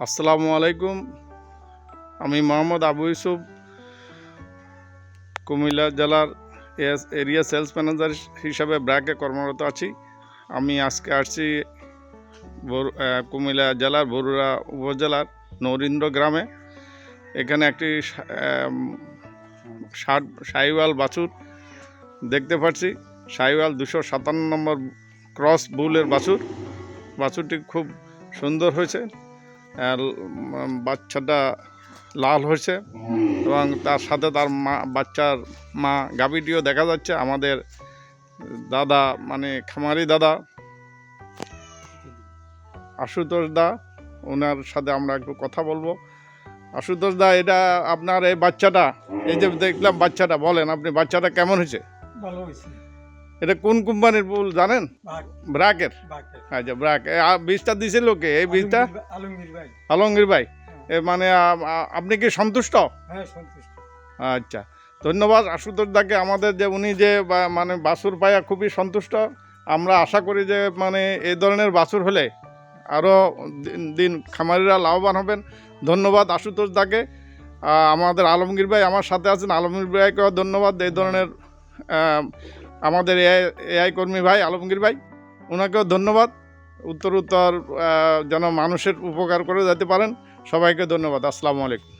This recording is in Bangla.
আসসালামু আলাইকুম। আমি মোহাম্মদ আবু ইউসুফ, কুমিল্লা জেলার এস- এরিয়া সেলস ম্যানেজার হিসাবে ব্র্যাকে কর্মরত আছি। আমি আজকে আসছি কুমিল্লা জেলার বরুড়া উপজেলার নরিন্দ্র গ্রামে। এখানে একটি ষাট সাইওয়াল বাছুর দেখতে পাচ্ছি। সাইওয়াল দুশো সাতান্ন নম্বর ক্রস বুলের বাছুর। বাছুরটি খুব সুন্দর হয়েছে। বাচ্চাটা লাল হয়েছে এবং তার সাথে তার মা, বাচ্চার মা গাভীটিও দেখা যাচ্ছে। আমাদের দাদা মানে খামারি দাদা আশুতোষ দা, ওনার সাথে আমরা একটু কথা বলব। আশুতোষ দা, এটা আপনার এই বাচ্চাটা, এই যে দেখলাম বাচ্চাটা, বলেন আপনি বাচ্চাটা কেমন হয়েছে? ভালো হয়েছে। এটা কোন কোম্পানির বুল জানেন? বাঘ ব্র্যাকের আচ্ছা ব্রাক। বীজটা দিছিল কে এই বীজটা? আলমগীর- ভাই আলমগীর ভাই। এ মানে আপনি কি সন্তুষ্ট? হ্যাঁ আচ্ছা ধন্যবাদ। আশুতোষ দাকে আমাদের যে উনি যে মানে বাছুর পায়া খুবই সন্তুষ্ট। আমরা আশা করি যে মানে এই ধরনের বাছুর হলে আরও দিন খামারিরা লাভবান হবেন। ধন্যবাদ আশুতোষ দাকে। আমাদের আলমগীর ভাই আমার সাথে আছেন। আলমগীর ভাইকেও ধন্যবাদ। এই ধরনের আমাদের এআই এআই কর্মী ভাই, আলমগীর ভাই ওনাকেও ধন্যবাদ। উত্তর উত্তর যেন মানুষের উপকার করে যেতে পারেন। সবাইকে ধন্যবাদ। আসসালামু আলাইকুম।